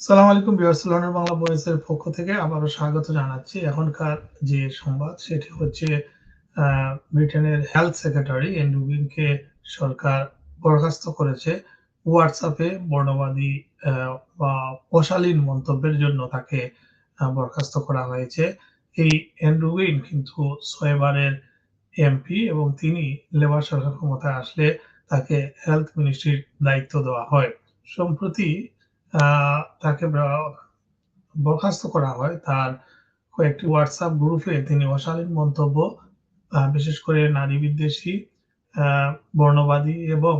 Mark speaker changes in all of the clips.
Speaker 1: সালাম আলাইকুম লন্ডন বাংলা ভয়েসের পক্ষ থেকে আবারও স্বাগত জানাচ্ছি। এখনকার যে সংবাদ, সেটি হচ্ছে ব্রিটেনের হেলথ সেক্রেটারি এন্ড্রু উইনকে সরকার বরখাস্ত করেছে। হোয়াটসঅ্যাপে বর্ণবাদী বা অশালীন মন্তব্যের জন্য তাকে বরখাস্ত করা হয়েছে। এই এন্ড্রু উইন কিন্তু ছয়বারের এমপি এবং তিনি লেবার সরকার ক্ষমতায় আসলে তাকে হেলথ মিনিস্ট্রির দায়িত্ব দেওয়া হয়। সম্প্রতি তাকে বরখাস্ত করা হয় তার কয়েকটি হোয়াটসঅ্যাপ গ্রুপে তিনি অশালীন মন্তব্য বিশেষ করে নারী বিদ্বেষী বর্ণবাদী এবং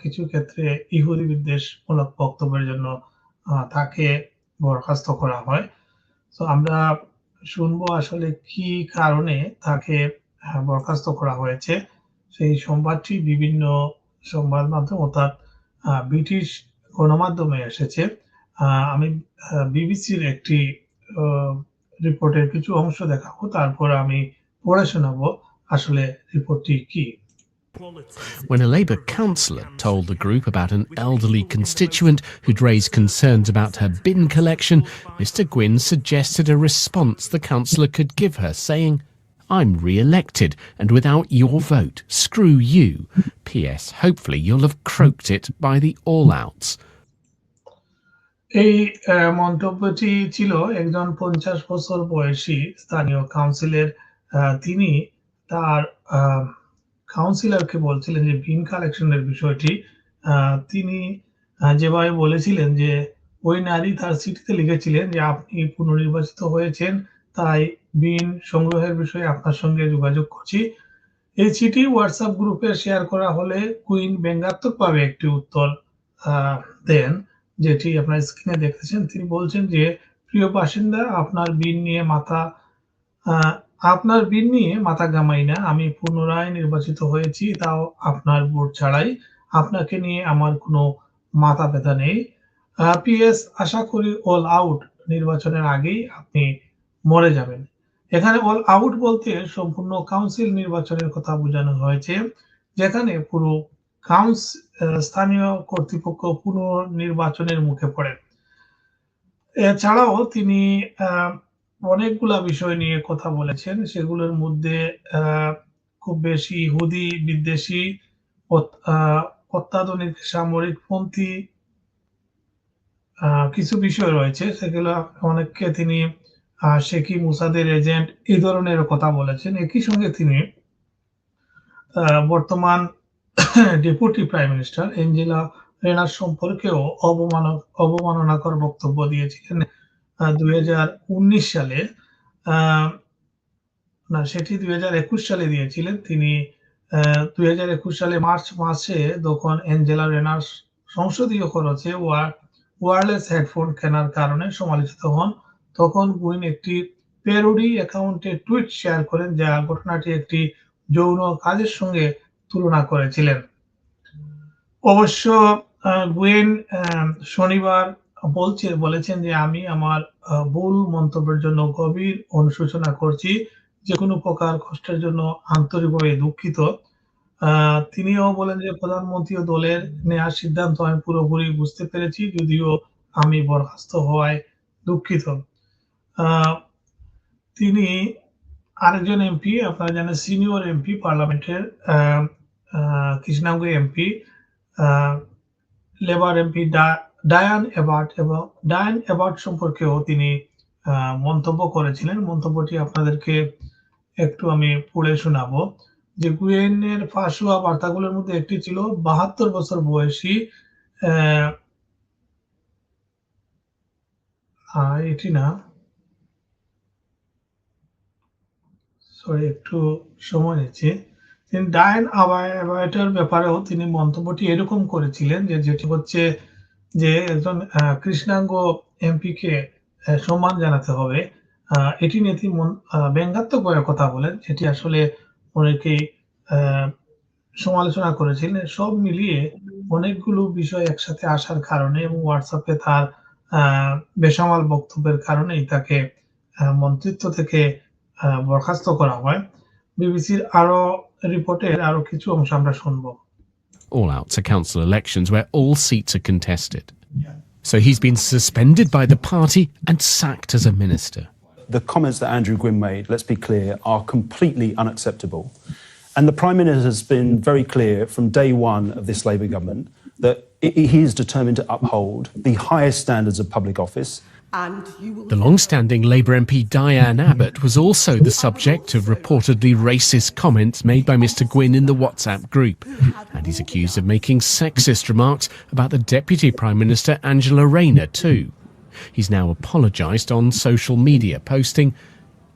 Speaker 1: কিছু ক্ষেত্রে ইহুদি বিদ্বেষমূলক বক্তব্যের জন্য তাকে বরখাস্ত করা হয়। তো আমরা শুনব আসলে কি কারণে তাকে বরখাস্ত করা হয়েছে। সেই সংবাদটি বিভিন্ন সংবাদ মাধ্যম অর্থাৎ ব্রিটিশ গণমাধ্যমে এসেছে আহ, আমি বিবিসির একটি আহ, রিপোর্টের কিছু অংশ দেখাবো তারপর আমি পড়ে শোনাবো আসলে রিপোর্টটি কি
Speaker 2: when a Labour councillor told the group about an elderly constituent who'd raised concerns about her bin collection, Mr Gwynn suggested a response the councillor could give her, saying, I'm re elected, and without your vote, screw you. P.S. Hopefully you'll have croaked it by the all outs.
Speaker 1: এই আহ, মন্তব্যটি ছিল একজন পঞ্চাশ বছর বয়সী স্থানীয় কাউন্সিলের আহ, তিনি তার আহ, কাউন্সিলরকে বলছিলেন যে বিন কালেকশনের বিষয়টি আহ, তিনি আহ, যেভাবে বলেছিলেন যে ওই নারী তার চিঠিতে লিখেছিলেন যে আপনি পুনর্নির্বাচিত হয়েছেন তাই বিন সংগ্রহের বিষয়ে আপনার সঙ্গে যোগাযোগ করছি। এই চিঠি হোয়াটসঅ্যাপ গ্রুপে শেয়ার করা হলে কুইন ব্যঙ্গাত্মকভাবে একটি উত্তর দেন, যেটি আপনার স্ক্রিনে দেখতেছেন তিনি বলছেন যে, প্রিয় বাসিন্দা, আপনার বিন নিয়ে মাথা আপনার বিন নিয়ে মাথা গামাই না। আমি পুনরায় নির্বাচিত হয়েছি, তাও আপনার ভোট ছাড়াই। আপনাকে নিয়ে আমার কোনো মাথা ব্যথা নেই। পিএস আশা করি অল আউট নির্বাচনের আগেই আপনি মরে যাবেন। এখানে অল আউট বলতে সম্পূর্ণ কাউন্সিল নির্বাচনের কথা বোঝানো হয়েছে যেখানে পুরো কাউন্স স্থানীয় কর্তৃপক্ষ পুনর্নির্বাচনের মুখে পড়ে এছাড়াও তিনি অনেকগুলা বিষয় নিয়ে কথা বলেছেন সেগুলোর মধ্যে খুব বেশি ইহুদি বিদ্বেষী অত্যাধুনিক সামরিকপন্থী আহ, কিছু বিষয় রয়েছে সেগুলো অনেককে তিনি শেখি মুসাদের এজেন্ট এই ধরনের কথা বলেছেন? একই সঙ্গে তিনি বর্তমান deputy prime minister Angela Rayner সম্পর্কেও অবমান অবমাননাকর বক্তব্য দিয়েছিলেন। দুই সালে না, সেটি দুই হাজার একুশ সালে দিয়েছিলেন। তিনি দুই হাজার একুশ সালে মার্চ মাসে তখন এঞ্জেলা রেনার সংসদীয় খরচে ওয়ারলেস হেডফোন কেনার কারণে সমালোচিত হন তখন গুইন একটি পেরোডি অ্যাকাউন্টে টুইট শেয়ার করেন যা ঘটনাটি একটি যৌন কাজের সঙ্গে তুলনা করেছিলেন। অবশ্য গুয়েন শনিবার বলছে, বলেছেন যে আমি আমার ভুল মন্তব্যের জন্য গভীর অনুশোচনা করছি, যে কোনো প্রকার কষ্টের জন্য আন্তরিকভাবে দুঃখিত। তিনিও বলেন যে প্রধানমন্ত্রী ও দলের নেওয়া সিদ্ধান্ত আমি পুরোপুরি বুঝতে পেরেছি, যদিও আমি বরখাস্ত হওয়ায় দুঃখিত। তিনি আরেকজন এমপি, আপনারা জানেন সিনিয়র এমপি, পার্লামেন্টের কৃষ্ণাঙ্গ MP Labour MP Diane Abbott এবং ডায়ান এবার্ট সম্পর্কেও তিনি মন্তব্য করেছিলেন। মন্তব্যটি আপনাদেরকে একটু আমি পড়ে শোনাবো। যে গুয়েনের ফাঁস হওয়া বার্তাগুলোর মধ্যে একটি ছিল, বাহাত্তর বছর বয়সী এটি না সরি, একটু সময় নিচ্ছি। তিনি ডায়ান অ্যাবাইটার ব্যাপারেও তিনি মন্তব্যটি এরকম করেছিলেন যে, যেটি হচ্ছে যে, একজন কৃষ্ণাঙ্গ এমপিকে সম্মান জানাতে হবে। এটি নিয়ে তিনি ব্যঙ্গাত্মকভাবে কথা বলেন, যেটি আসলে অনেকেই সমালোচনা করেছিলেন। সব মিলিয়ে অনেকগুলো বিষয় একসাথে আসার কারণে এবং হোয়াটসঅ্যাপে তার বেসামাল বক্তব্যের কারণেই তাকে মন্ত্রিত্ব থেকে বরখাস্ত করা হয় বিবিসির আরো রিপোর্টের আরো কিছু অংশ আমরা শুনবো
Speaker 2: All outs are council elections where all seats are contested. So he's been suspended by the party and sacked as a minister.
Speaker 3: The comments that Andrew Gwynn made, let's be clear, are completely unacceptable. And the Prime Minister has been very clear from day one of this Labour government that i- he is determined to uphold the highest standards of public office
Speaker 4: and you will
Speaker 2: the long standing Labour MP Diane Abbott was also the subject of reportedly racist comments made by Mr Gwynn in the WhatsApp group. And he's accused of making sexist remarks about the Deputy Prime Minister Angela Rayner, too. He's now apologised on social media, posting,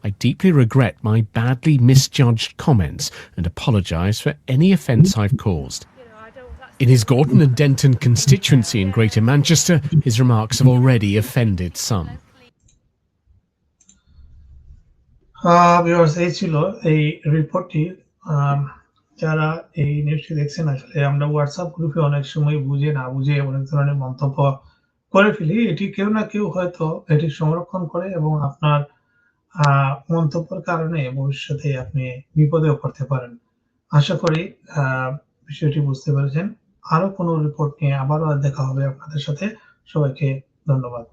Speaker 2: I deeply regret my badly misjudged comments and apologise for any offence I've caused. In his Gordon and Denton constituency in Greater Manchester, his remarks have already offended some.
Speaker 1: Viewers এই ছিল এই রিপোর্টটি যারা এই নিউজটি দেখছেন আসলে আমরা WhatsApp গ্রুপে অনেক সময় বুঝে না বুঝে অনেক ধরনের মন্তব্য করে ফেলি। এটি কেউ না কেউ হয়তো এটি সংরক্ষণ করে এবং আপনার মন্তব্যের কারণে ভবিষ্যতে আপনি বিপদেও পড়তে পারেন। আশা করি বিষয়টি বুঝতে পেরেছেন। আরও কোনো রিপোর্ট নিয়ে আবারও দেখা হবে আপনাদের সাথে। সবাইকে ধন্যবাদ।